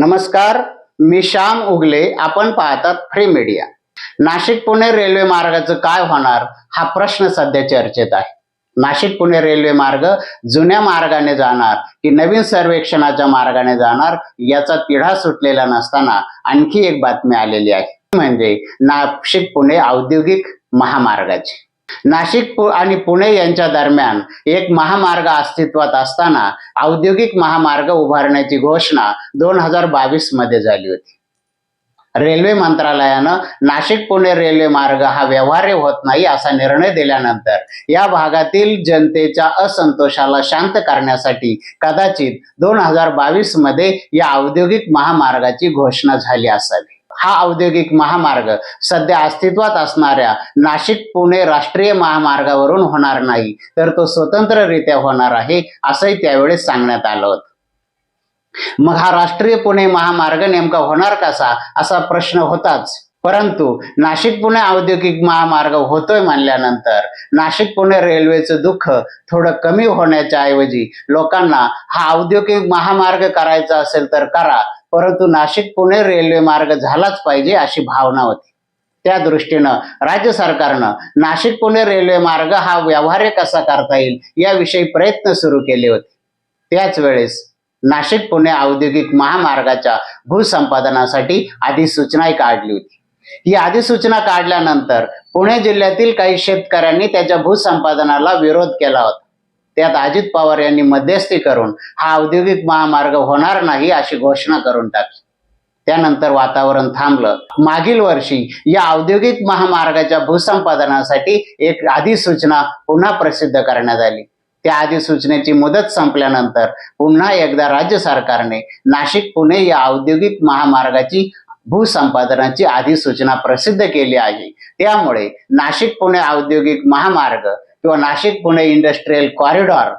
नमस्कार मी श्याम उगले. आपण पाहतात free media Nashik Pune railway मार्गाचं काय होणार हा प्रश्न सध्या चर्चेत आहे. नाशिक पुणे रेल्वे मार्ग जुन्या मार्गाने जाणार की नवीन सर्वेक्षणाच्या मार्गाने जाणार याचा तिढा सुटलेला नसताना आणखी एक बातमी आलेली आहे. म्हणजे नाशिक पुणे औद्योगिक महामार्गाची. नाशिक आणि पुणे यांच्या दरम्यान एक महामार्ग अस्तित्वात असताना औद्योगिक महामार्ग उभारण्याची घोषणा दोन हजार बावीसमध्ये झाली होती. रेल्वे मंत्रालयानं नाशिक पुणे रेल्वे मार्ग हा व्यवहार्य होत नाही असा निर्णय दिल्यानंतर या भागातील जनतेच्या असंतोषाला शांत करण्यासाठी कदाचित दोन हजार बावीसमध्ये या औद्योगिक महामार्गाची घोषणा झाली असावी. हा औद्योगिक महामार्ग सध्या अस्तित्वात असणाऱ्या नाशिक पुणे राष्ट्रीय महामार्गावरून होणार नाही तर तो स्वतंत्ररित्या होणार आहे असंही त्यावेळेस सांगण्यात आलं होतं. मग हा राष्ट्रीय पुणे महामार्ग नेमका होणार कसा असा प्रश्न होताच. परंतु नाशिक पुणे औद्योगिक महामार्ग होतोय म्हणल्यानंतर नाशिक पुणे रेल्वेचं दुःख थोडं कमी होण्याच्या ऐवजी लोकांना हा औद्योगिक महामार्ग करायचा असेल तर करा परंतु नाशिक पुणे रेल्वे मार्ग झालाच पाहिजे अशी भावना होती. त्या दृष्टीनं राज्य सरकारनं नाशिक पुणे रेल्वे मार्ग हा व्यवहार्य कसा करता येईल याविषयी प्रयत्न सुरू केले होते. त्याच वेळेस नाशिक पुणे औद्योगिक महामार्गाच्या भूसंपादनासाठी अधिसूचनाही काढली होती. ही अधिसूचना काढल्यानंतर पुणे जिल्ह्यातील काही शेतकऱ्यांनी त्याच्या भूसंपादनाला विरोध केला होता. त्यात अजित पवार यांनी मध्यस्थी करून हा औद्योगिक महामार्ग होणार नाही अशी घोषणा करून टाकली. त्यानंतर वातावरण थांबलं. मागील वर्षी या औद्योगिक महामार्गाच्या भूसंपादनासाठी एक अधिसूचना पुन्हा प्रसिद्ध करण्यात आली. त्या अधिसूचनेची मुदत संपल्यानंतर पुन्हा एकदा राज्य सरकारने नाशिक पुणे या औद्योगिक महामार्गाची भूसंपादनाची अधिसूचना प्रसिद्ध केली आहे. त्यामुळे नाशिक पुणे औद्योगिक महामार्ग किंवा नाशिक पुणे इंडस्ट्रीयल कॉरिडॉर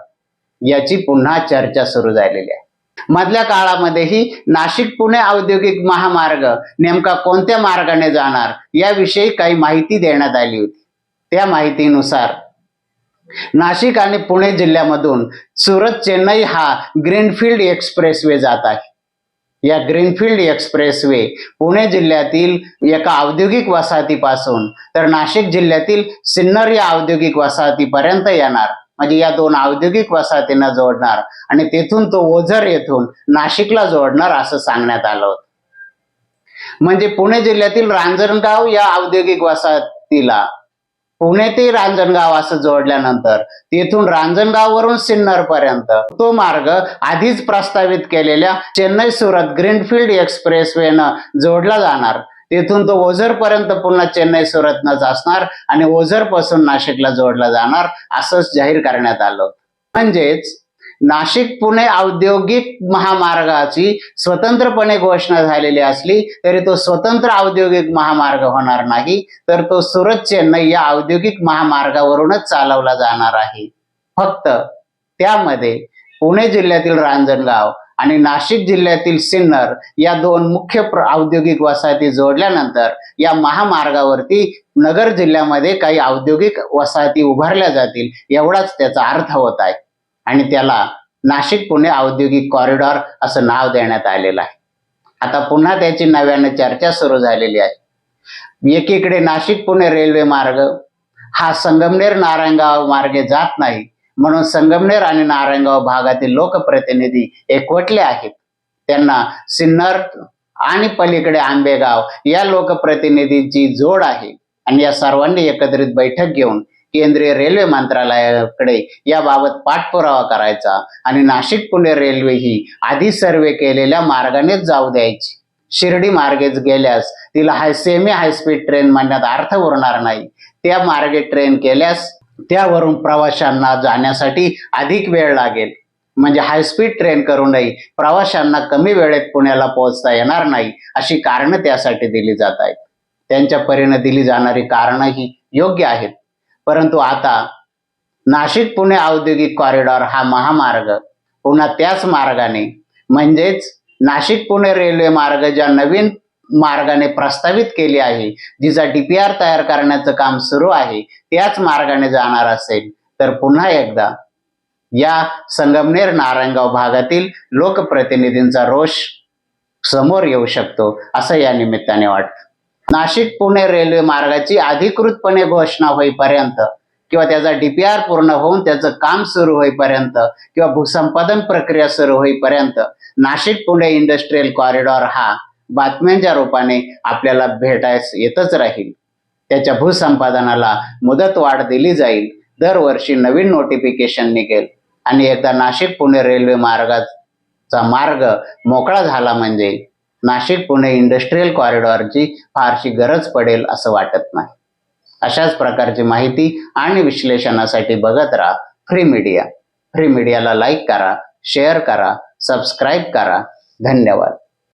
याची पुन्हा चर्चा सुरू झालेली आहे. मधल्या काळामध्येही नाशिक पुणे औद्योगिक महामार्ग नेमका कोणत्या मार्गाने जाणार याविषयी काही माहिती देण्यात आली होती. त्या माहितीनुसार नाशिक आणि पुणे जिल्ह्यामधून सुरत चेन्नई हा ग्रीनफील्ड एक्सप्रेसवे जात आहे. या ग्रीनफील्ड एक्सप्रेसवे पुणे जिल्ह्यातील एका औद्योगिक वसाहतीपासून तर नाशिक जिल्ह्यातील सिन्नर या औद्योगिक वसाहतीपर्यंत येणार. म्हणजे या दोन औद्योगिक वसाहतींना जोडणार आणि तेथून तो ओझर येथून नाशिकला जोडणार असं सांगण्यात आलं होतं. म्हणजे पुणे जिल्ह्यातील रांजणगाव या औद्योगिक वसाहतीला पुणे ते रांजणगाव असं जोडल्यानंतर तेथून रांजणगाववरून सिन्नर पर्यंत तो मार्ग आधीच प्रस्तावित केलेल्या चेन्नई सुरत ग्रीनफील्ड एक्सप्रेसवेनं जोडला जाणार. तेथून तो ओझर पर्यंत पुन्हा चेन्नई सुरतनच असणार आणि ओझरपासून नाशिकला जोडला जाणार असंच जाहीर करण्यात आलं. म्हणजेच नाशिक पुणे औद्योगिक महामार्गाची स्वतंत्रपणे घोषणा झालेली असली तरी तो स्वतंत्र औद्योगिक महामार्ग होणार नाही तर तो सुरत चेन्नई या औद्योगिक महामार्गावरूनच चालवला जाणार आहे. फक्त त्यामध्ये पुणे जिल्ह्यातील रांजणगाव आणि नाशिक जिल्ह्यातील सिन्नर या दोन मुख्य प्र- औद्योगिक वसाहती जोडल्यानंतर या महामार्गावरती नगर जिल्ह्यामध्ये काही औद्योगिक वसाहती उभारल्या जातील एवढाच त्याचा अर्थ होत आहे. आणि त्याला नाशिक पुणे औद्योगिक कॉरिडॉर असं नाव देण्यात आलेलं आहे. आता पुन्हा त्याची नव्यानं चर्चा सुरू झालेली आहे. एकीकडे नाशिक पुणे रेल्वे मार्ग हा संगमनेर नारायणगाव मार्गे जात नाही म्हणून संगमनेर आणि नारायणगाव भागातील लोकप्रतिनिधी एकवटले आहेत. त्यांना सिन्नर आणि पलीकडे आंबेगाव या लोकप्रतिनिधींची जोड आहे. आणि या सर्वांनी एकत्रित बैठक घेऊन केंद्रीय रेल्वे मंत्रालयाकडे याबाबत पाठपुरावा करायचा आणि नाशिक पुणे रेल्वे ही आधी सर्वे केलेल्या मार्गानेच जाऊ द्यायची. शिर्डी मार्गेच गेल्यास तिला हाय सेमी हायस्पीड ट्रेन म्हणण्यात अर्थ उरणार नाही. त्या मार्गे ट्रेन केल्यास त्यावरून प्रवाशांना जाण्यासाठी अधिक वेळ लागेल. म्हणजे हायस्पीड ट्रेन करूनही प्रवाशांना कमी वेळेत पुण्याला पोहोचता येणार नाही अशी कारणं त्यासाठी दिली जात आहेत. त्यांच्या परीने दिली जाणारी कारणं ही योग्य आहेत. परंतु आता नाशिक पुणे औद्योगिक कॉरिडॉर हा महामार्ग पुन्हा त्याच मार्गाने म्हणजेच नाशिक पुणे रेल्वे मार्ग ज्या नवीन मार्गाने प्रस्तावित केली आहे जिचा डीपीआर तयार करण्याचं काम सुरू आहे त्याच मार्गाने जाणार असेल तर पुन्हा एकदा या संगमनेर नारायणगाव भागातील लोकप्रतिनिधींचा रोष समोर येऊ शकतो असं या निमित्ताने वाटतं नाशिक पुणे रेल्वे मार्गाची अधिकृतपणे घोषणा होईपर्यंत किंवा त्याचा डीपीआर पूर्ण होऊन त्याचं काम सुरू होईपर्यंत किंवा भूसंपादन प्रक्रिया सुरू होईपर्यंत नाशिक पुणे इंडस्ट्रीयल कॉरिडॉर हा बातम्यांच्या रूपाने आपल्याला भेटायस येतच राहील. त्याच्या भूसंपादनाला मुदत वाढ दिली जाईल. दरवर्षी नवीन नोटिफिकेशन निघेल. आणि एकदा नाशिक पुणे रेल्वे मार्गाचा मार्ग मोकळा झाला म्हणजे नाशिक पुणे इंडस्ट्रीयल कॉरिडॉरची फारशी गरज पडेल असं वाटत नाही. अशाच प्रकारची माहिती आणि विश्लेषणासाठी बघत राहा फ्री मीडिया. फ्री मीडियाला लाईक करा शेअर करा सबस्क्राईब करा. धन्यवाद.